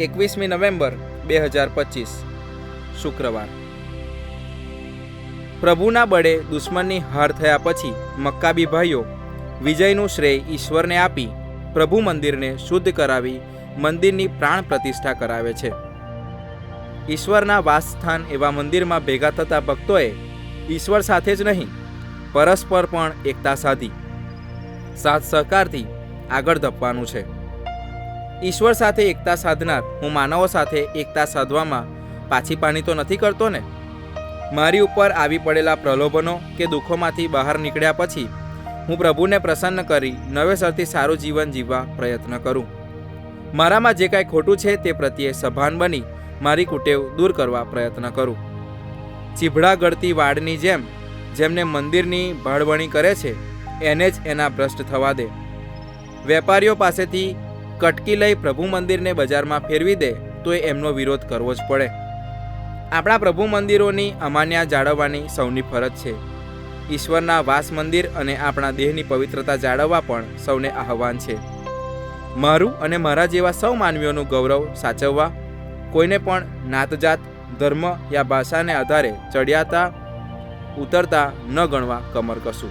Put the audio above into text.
એકવીસમી નવેમ્બર બે હજાર પચીસ, શુક્રવાર. પ્રભુના બળે દુશ્મનની હાર થયા પછી મક્કાબી ભાઈઓ વિજયનું શ્રેય ઈશ્વરને આપી પ્રભુ મંદિરને શુદ્ધ કરાવી મંદિરની પ્રાણ પ્રતિષ્ઠા કરાવે છે. ઈશ્વરના વાસસ્થાન એવા મંદિરમાં ભેગા થતા ભક્તોએ ઈશ્વર સાથે જ નહીં, પરસ્પર પણ એકતા સાધી. સાથ સહકારથી આગળ ધપવાનું છે. ઈશ્વર સાથે એકતા સાધનાર, હું માનવો સાથે એકતા સાધવામાં પાછી પાણી તો નથી કરતો ને? મારી ઉપર આવી પડેલા પ્રલોભનો કે દુઃખોમાંથી બહાર નીકળ્યા પછી હું પ્રભુને પ્રસન્ન કરી નવેસરથી સારું જીવન જીવવા પ્રયત્ન કરું. મારામાં જે કાંઈ ખોટું છે તે પ્રત્યે સભાન બની મારી કુટેવ દૂર કરવા પ્રયત્ન કરું. ચીભડા ગળતી વાડની જેમ, જેમને મંદિરની ભાળવણી કરે છે, એને જ એના ભ્રષ્ટ થવા દે. વેપારીઓ પાસેથી કટકી લઈ પ્રભુ મંદિરને બજારમાં ફેરવી દે, તો એમનો વિરોધ કરવો જ પડે. આપણા પ્રભુ મંદિરોની અમાન્યા જાળવવાની સૌની ફરજ છે. ઈશ્વરના વાસ મંદિર અને આપણા દેહની પવિત્રતા જાળવવા પણ સૌને આહવાન છે. મારું અને મારા જેવા સૌ માનવીઓનું ગૌરવ સાચવવા, કોઈને પણ નાતજાત, ધર્મ યા ભાષાને આધારે ચડિયાતા, ઉતરતા ન ગણવા કમર કશું